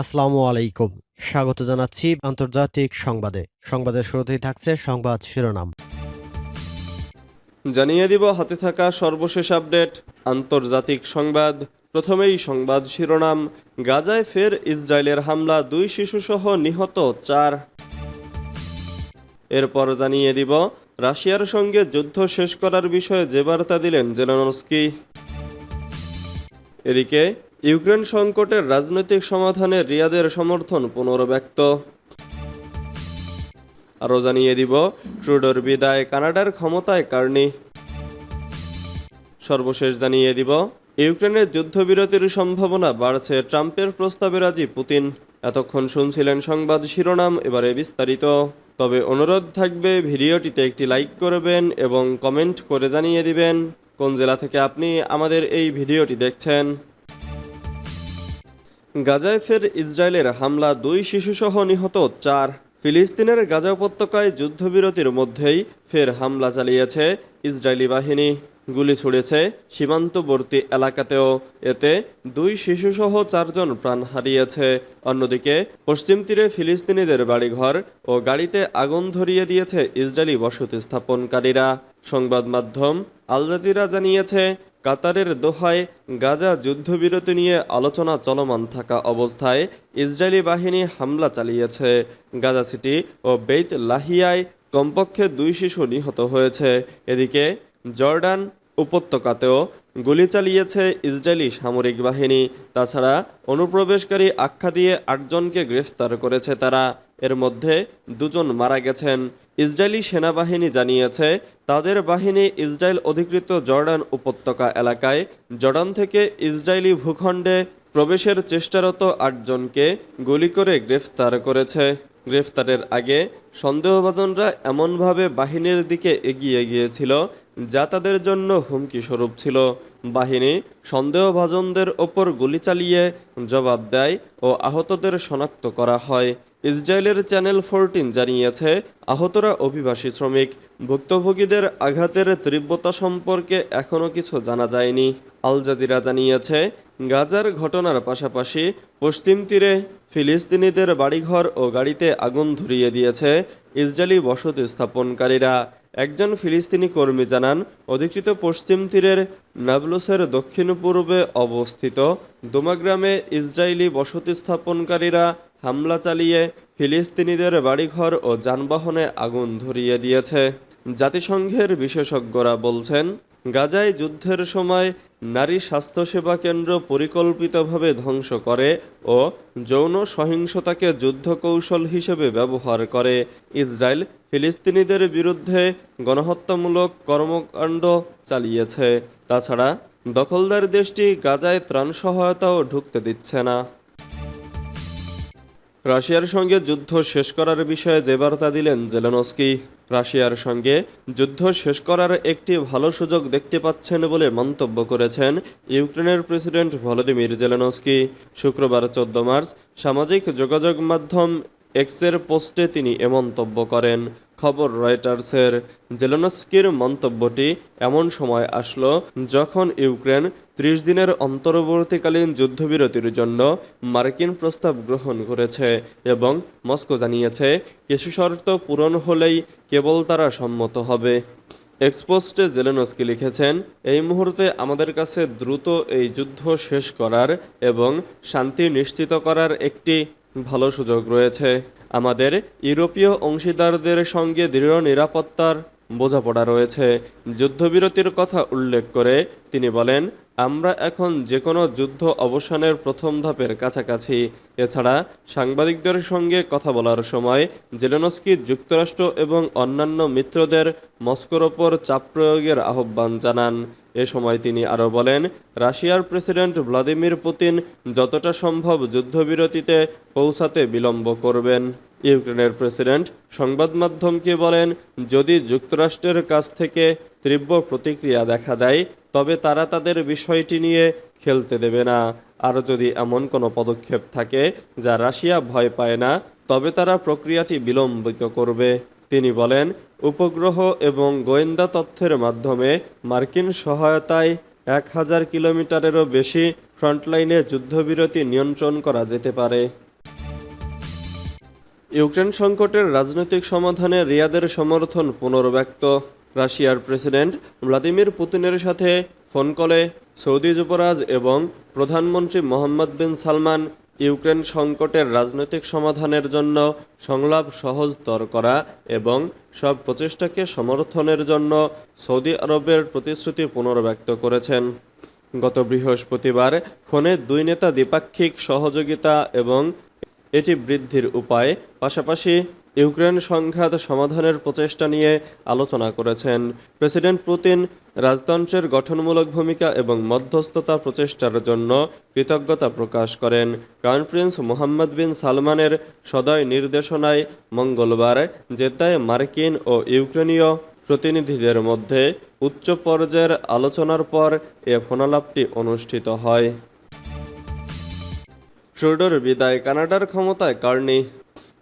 আসসালামু আলাইকুম। স্বাগত জানাচ্ছি আন্তর্জাতিক সংবাদে। সংবাদের শুরুতেই থাকছে সংবাদ শিরোনাম। জানিয়ে দিব, হাতে থাকা সর্বশেষ আপডেট, আন্তর্জাতিক সংবাদ। প্রথমেই সংবাদ শিরোনাম, গাজায় ফের ইসরায়েলের হামলা, দুই শিশুসহ নিহত চার। এরপর জানিয়ে দিব, রাশিয়ার সঙ্গে যুদ্ধ শেষ করার বিষয়ে যে বার্তা দিলেন জেলানস্কি। এদিকে ইউক্রেন সংকটের রাজনৈতিক সমাধানে রিয়াদের সমর্থন পুনর্ব্যক্ত। আরও জানিয়ে দিব, ট্রুডোর বিদায় কানাডার ক্ষমতায় কার্নি। সর্বশেষ জানিয়ে দিব ইউক্রেনের যুদ্ধবিরতির সম্ভাবনা বাড়ছে, ট্রাম্পের প্রস্তাবে রাজি পুতিন। এতক্ষণ শুনছিলেন সংবাদ শিরোনাম, এবারে বিস্তারিত। তবে অনুরোধ থাকবে, ভিডিওটিতে একটি লাইক করবেন এবং কমেন্ট করে জানিয়ে দিবেন, কোন জেলা থেকে আপনি আমাদের এই ভিডিওটি দেখছেন। গাজায় ফের ইসরায়েলের হামলা দুই শিশুসহ নিহত চার। ফিলিস্তিনের গাজা উপত্যকায় যুদ্ধবিরতির মধ্যেই ফের হামলা চালিয়েছে ইসরায়েলি বাহিনী। গুলি ছুড়েছে সীমান্তবর্তী এলাকাতেও। এতে দুই শিশুসহ চারজন প্রাণ হারিয়েছে। অন্যদিকে, পশ্চিম তীরে ফিলিস্তিনিদের বাড়িঘর ও গাড়িতে আগুন ধরিয়ে দিয়েছে ইসরায়েলি বসতি স্থাপনকারীরা সংবাদ মাধ্যম আল জাজিরা জানিয়েছে কাতারের দোহায় গাজা যুদ্ধবিরতি নিয়ে আলোচনা চলমান থাকা অবস্থায় ইসরায়েলি বাহিনী হামলা চালিয়েছে। গাজা সিটি ও বেইত লাহিয়ায় কমপক্ষে দুই শিশু নিহত হয়েছে। এদিকে জর্ডান উপত্যকাতেও গুলি চালিয়েছে ইসরায়েলি সামরিক বাহিনী। তাছাড়া অনুপ্রবেশকারী আখ্যা দিয়ে আটজনকে গ্রেফতার করেছে তারা। এর মধ্যে দুজন মারা গেছেন। ইসরায়েলি সেনাবাহিনী জানিয়েছে, তাদের বাহিনী ইসরায়েল অধিকৃত জর্ডান উপত্যকা এলাকায় জর্ডান থেকে ইসরায়েলি ভূখণ্ডে প্রবেশের চেষ্টারত আটজনকে গুলি করে গ্রেফতার করেছে। গ্রেফতারের আগে সন্দেহভাজনরা এমনভাবে বাহিনীর দিকে এগিয়ে গিয়েছিল, যা তাদের জন্য হুমকি স্বরূপ ছিল। বাহিনী সন্দেহভাজনদের ওপর গুলি চালিয়ে জবাব দেয় ও আহতদের শনাক্ত করা হয়। ইসরায়েলের চ্যানেল ফোরটিন জানিয়েছে, আহতরা অভিবাসী শ্রমিক। ভুক্তভোগীদের আঘাতের তীব্রতা সম্পর্কে এখনও কিছু জানা যায়নি। আল জাজিরা জানিয়েছে, গাজার ঘটনার পাশাপাশি পশ্চিম তীরে ফিলিস্তিনিদের বাড়িঘর ও গাড়িতে আগুন ধরিয়ে দিয়েছে ইসরায়েলি বসতি স্থাপনকারীরা। একজন ফিলিস্তিনি কর্মী জানান, অধিকৃত পশ্চিম তীরের নাবলুসের দক্ষিণ পূর্বে অবস্থিত দোমা গ্রামে ইসরায়েলি বসতি স্থাপনকারীরা হামলা চালিয়ে ফিলিস্তিনিদের বাড়িঘর ও যানবাহনে আগুন ধরিয়ে দিয়েছে। জাতিসংঘের বিশেষজ্ঞরা বলছেন, গাজায় যুদ্ধের সময় নারী স্বাস্থ্যসেবা কেন্দ্র পরিকল্পিতভাবে ধ্বংস করে ও যৌন সহিংসতাকে যুদ্ধ কৌশল হিসেবে ব্যবহার করে। ইসরায়েল ফিলিস্তিনিদের বিরুদ্ধে গণহত্যামূলক কর্মকাণ্ড চালিয়েছে। তাছাড়া দখলদার দেশটি গাজায় ত্রাণ সহায়তাও ঢুকতে দিচ্ছে না। রাশিয়ার সঙ্গে যুদ্ধ শেষ করার বিষয়ে যে বার্তা দিলেন জেলেনস্কি, রাশিয়ার সঙ্গে যুদ্ধ শেষ করার একটি ভালো সুযোগ দেখতে পাচ্ছেন বলে মন্তব্য করেছেন ইউক্রেনের প্রেসিডেন্ট ভলোদিমির জেলেনস্কি। শুক্রবার চোদ্দ মার্চ সামাজিক যোগাযোগ মাধ্যম এক্সের পোস্টে তিনি এ মন্তব্য করেন। খবর রয়টার্সের জেলেনস্কির মন্তব্যটি এমন সময় আসলো যখন ইউক্রেন ত্রিশ দিনের অন্তর্বর্তীকালীন যুদ্ধবিরতির জন্য মার্কিন প্রস্তাব গ্রহণ করেছে এবং মস্কো জানিয়েছে, কিছু শর্ত পূরণ হলেই কেবল তারা সম্মত হবে। এক্সপোস্টে জেলেনস্কি লিখেছেন, এই মুহূর্তে আমাদের কাছে দ্রুত এই যুদ্ধ শেষ করার এবং শান্তি নিশ্চিত করার একটি ভালো সুযোগ রয়েছে। আমাদের ইউরোপীয় অংশীদারদের সঙ্গে দৃঢ় নিরাপত্তার বোঝাপড়া রয়েছে। যুদ্ধবিরতির কথা উল্লেখ করে তিনি বলেন, আমরা এখন যে কোনো যুদ্ধ অবসানের প্রথম ধাপের কাছাকাছি। এছাড়া সাংবাদিকদের সঙ্গে কথা বলার সময় জেলেনস্কি যুক্তরাষ্ট্র এবং অন্যান্য মিত্রদের মস্কোর ওপর চাপ প্রয়োগের আহ্বান জানান। এ সময় তিনি আরও বলেন, রাশিয়ার প্রেসিডেন্ট ভ্লাদিমির পুতিন যতটা সম্ভব যুদ্ধবিরতিতে পৌঁছাতে বিলম্ব করবেন। ইউক্রেনের প্রেসিডেন্ট সংবাদ মাধ্যমকে বলেন, যদি যুক্তরাষ্ট্রের কাছ থেকে তীব্র প্রতিক্রিয়া দেখা দেয়, তবে তারা তাদের বিষয়টি নিয়ে খেলতে দেবে না। আর যদি এমন কোনো পদক্ষেপ থাকে যা রাশিয়া ভয় পায় না, তবে তারা প্রক্রিয়াটি বিলম্বিত করবে। তিনি বলেন, উপগ্রহ এবং গোয়েন্দা তথ্যের মাধ্যমে মার্কিন সহায়তায় এক হাজার কিলোমিটারেরও বেশি ফ্রন্টলাইনে যুদ্ধবিরতি নিয়ন্ত্রণ করা যেতে পারে। ইউক্রেন সংকটের রাজনৈতিক সমাধানে রিয়াদের সমর্থন পুনর্ব্যক্ত। রাশিয়ার প্রেসিডেন্ট ভ্লাদিমির পুতিনের সাথে ফোন কলে সৌদি যুবরাজ এবং প্রধানমন্ত্রী মোহাম্মদ বিন সালমান ইউক্রেন সংকটের রাজনৈতিক সমাধানের জন্য সংলাপ সহজতর করা এবং সব প্রচেষ্টাকে সমর্থনের জন্য সৌদি আরবের প্রতিশ্রুতি পুনর্ব্যক্ত করেছেন। গত বৃহস্পতিবার ফোনে দুই নেতা দ্বিপাক্ষিক সহযোগিতা এবং এটি বৃদ্ধির উপায়। পাশাপাশি ইউক্রেন সংঘাত সমাধানের প্রচেষ্টা নিয়ে আলোচনা করেছেন প্রেসিডেন্ট পুতিন। রাজতন্ত্রের গঠনমূলক ভূমিকা এবং মধ্যস্থতা প্রচেষ্টার জন্য কৃতজ্ঞতা প্রকাশ করেন। ক্রাউন প্রিন্স মোহাম্মদ বিন সালমানের সদয় নির্দেশনায় মঙ্গলবার জেদ্দায় মার্কিন ও ইউক্রেনীয় প্রতিনিধিদের মধ্যে উচ্চ পর্যায়ের আলোচনার পর এ ফোনালাপটি অনুষ্ঠিত হয়। ট্রুডোর বিদায়, কানাডার ক্ষমতায় কার্নি।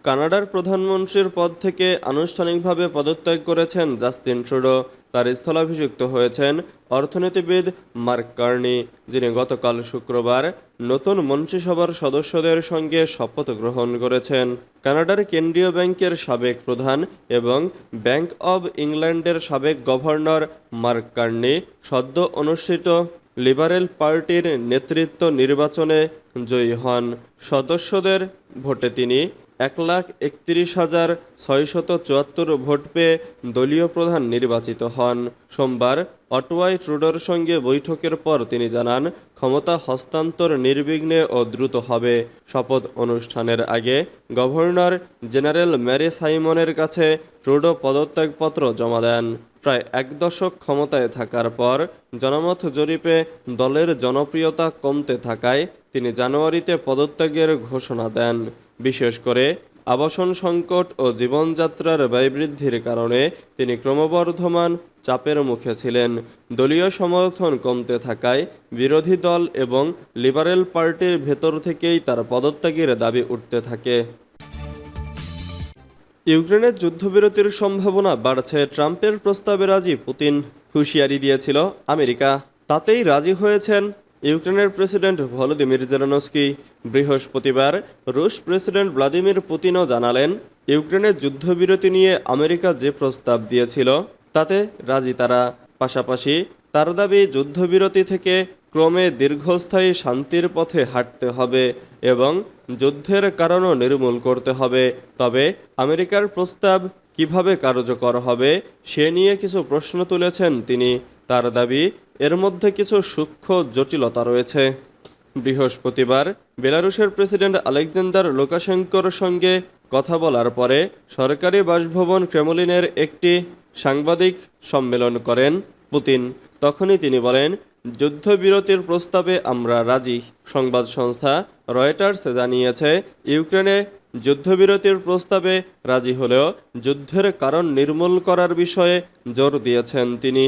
কানাডার প্রধানমন্ত্রীর পদ থেকে আনুষ্ঠানিকভাবে পদত্যাগ করেছেন জাস্টিন ট্রুডো। তার স্থলাভিষিক্ত হয়েছেন অর্থনীতিবিদ মার্ক কার্নি, যিনি গতকাল শুক্রবার নতুন মন্ত্রিসভার সদস্যদের সঙ্গে শপথ গ্রহণ করেছেন। কানাডার কেন্দ্রীয় ব্যাংকের সাবেক প্রধান এবং ব্যাংক অব ইংল্যান্ডের সাবেক গভর্নর মার্ক কার্নি সদ্য অনুষ্ঠিত লিবারেল পার্টির নেতৃত্ব নির্বাচনে জয়ী হন। সদস্যদের ভোটে তিনি এক লাখ একত্রিশ হাজার ছয়শত চুয়াত্তর ভোট পেয়ে দলীয় প্রধান নির্বাচিত হন। সোমবার অটোয়াই ট্রুডোর সঙ্গে বৈঠকের পর তিনি জানান, ক্ষমতা হস্তান্তর নির্বিঘ্নে ও দ্রুত হবে। শপথ অনুষ্ঠানের আগে গভর্নর জেনারেল ম্যারি সাইমনের কাছে ট্রুডো পদত্যাগপত্র জমা দেন। প্রায় এক দশক ক্ষমতায় থাকার পর জনমত জরিপে দলের জনপ্রিয়তা কমতে থাকায় তিনি জানুয়ারিতে পদত্যাগের ঘোষণা দেন। বিশেষ করে আবাসন সংকট ও জীবনযাত্রার ব্যয় বৃদ্ধির কারণে তিনি ক্রমবর্ধমান চাপের মুখে ছিলেন। দলীয় সমর্থন কমতে থাকায় বিরোধী দল এবং লিবারেল পার্টির ভেতর থেকেই তার পদত্যাগের দাবি উঠতে থাকে। ইউক্রেনের যুদ্ধবিরতির সম্ভাবনা বাড়ছে। ট্রাম্পের প্রস্তাবে রাজি পুতিন। হুঁশিয়ারি দিয়েছিল আমেরিকা। তাতেই রাজি হয়েছেন ইউক্রেনের প্রেসিডেন্ট ভলোদিমির জেলানস্কি। বৃহস্পতিবার রুশ প্রেসিডেন্ট ভ্লাদিমির পুতিনও জানালেন, ইউক্রেনের যুদ্ধবিরতি নিয়ে আমেরিকা যে প্রস্তাব দিয়েছিল তাতে রাজি তারা। পাশাপাশি তার দাবি, যুদ্ধবিরতি থেকে ক্রমে দীর্ঘস্থায়ী শান্তির পথে হাঁটতে হবে এবং যুদ্ধের কারণও নির্মূল করতে হবে। তবে আমেরিকার প্রস্তাব কীভাবে কার্যকর হবে, সে নিয়ে কিছু প্রশ্ন তুলেছেন তিনি। তার দাবি, এর মধ্যে কিছু সূক্ষ্ম জটিলতা রয়েছে। বৃহস্পতিবার বেলারুশের প্রেসিডেন্ট আলেকজান্ডার লোকাশেঙ্কোর সঙ্গে কথা বলার পরে সরকারি বাসভবন ক্রেমলিনের একটি সাংবাদিক সম্মেলন করেন পুতিন। তখনই তিনি বলেন, যুদ্ধবিরতির প্রস্তাবে আমরা রাজি। সংবাদ সংস্থা রয়টার্স জানিয়েছে, ইউক্রেনে যুদ্ধবিরতির প্রস্তাবে রাজি হলেও যুদ্ধের কারণ নির্মূল করার বিষয়ে জোর দিয়েছেন তিনি।